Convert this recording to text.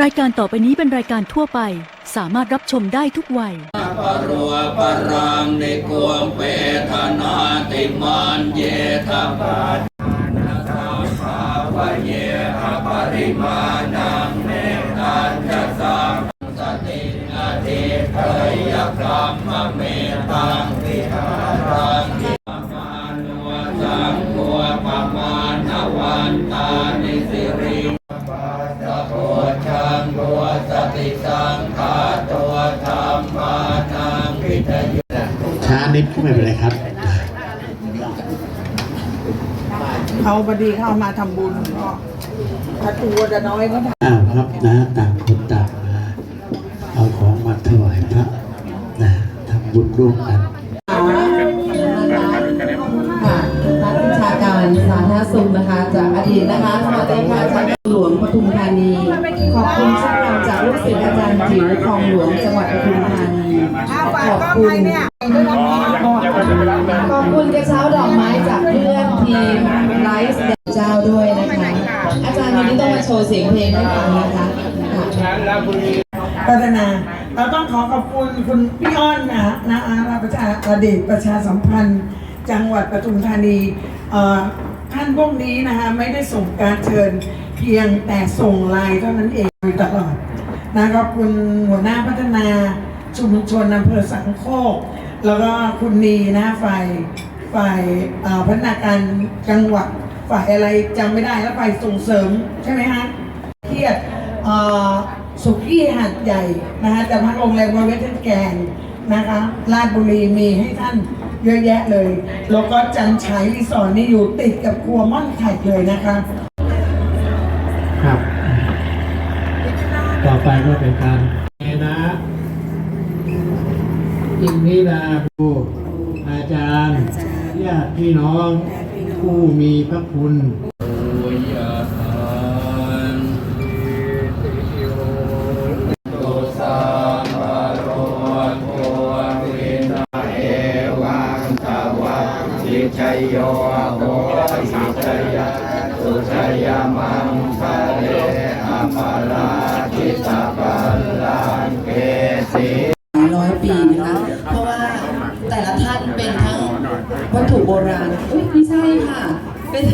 รายการต่อไปนี้เป็นรายการทั่วไป สามารถรับชมได้ทุกวัย ปรัวปรังในกวงเปทนาติมานเยทปัสนาคาภาวะเยอปริมาณังเมตตัญจะสัมสติอาทิเทยกรรมเมตังวิหารังกิมานุสังกัวปมาณวันตานิสิริ ติสังขาตัวธรรมานังวิทยุช้านิดก็ไม่เป็นไรครับ เขาพอดีเข้ามาทำบุญก็ถ้าตัวจะน้อยก็ทอ้าวครับนะต่างคนต่างมาเอาของมาถวายพระนะทำบุญร่วมกันค่ะนักวิชาการสาธารณสุขนะคะ จากอดีตนะคะสวัสดีค่ะ ศิษย์อาจารย์จิ๋วคลองหลวงจังหวัดปทุมธานีขอบคุณขอบคุณกระเช้าดอกไม้จากเพื่อนทีมไลฟ์เด็กเจ้าด้วยนะคะอาจารย์วันนี้ต้องมาโชว์เสียงเพลงให้ฟังนะคะคะำพัฒนาเราต้องขอขอบคุณคุณพี่อ้อนนะนะอาราประชาอดีตประชาสัมพันธ์ จังหวัดปทุมธานีท่านพวกนี้นะคะไม่ได้ส่งการเชิญเพียงแต่ส่งไลน์เท่านั้นเองตลอด นะขอบคุณหัวหน้าพัฒนาชุมชนอำเภอสังโคก แล้วก็คุณนีนะฝ่ายฝ่ายพัฒนาการจังหวัดฝ่ายอะไรจำไม่ได้แล้วฝ่ายส่งเสริมใช่ไหมฮะเครียดเอ่อสุกี้หัดใหญ่นะคะแต่พักโรงแรมวเวทนแกนนะคะราชบุรีมีให้ท่านเยอะแยะเลย แล้วก็จันฉายรีสอร์ทนี่อยู่ติดกับครัวม่อนไข่เลยนะคะ ครับ ต่อไปก็เป็นการเอนะอินทิราภูอาจารย์ญาติพี่น้อง ผู้มีพระคุณปุญญาทานตุสัมปโรโทวินาเอวังตวังสิชัยโยโหสิชัยยสุชัยมังคะเลอ ปาทิตาปัลลังเกสีร้อยปีนะคะเพราะว่าแต่ละท่านเป็นทั้งวัตถุโบราณ อุ้ยไม่ใช่ค่ะ เป็น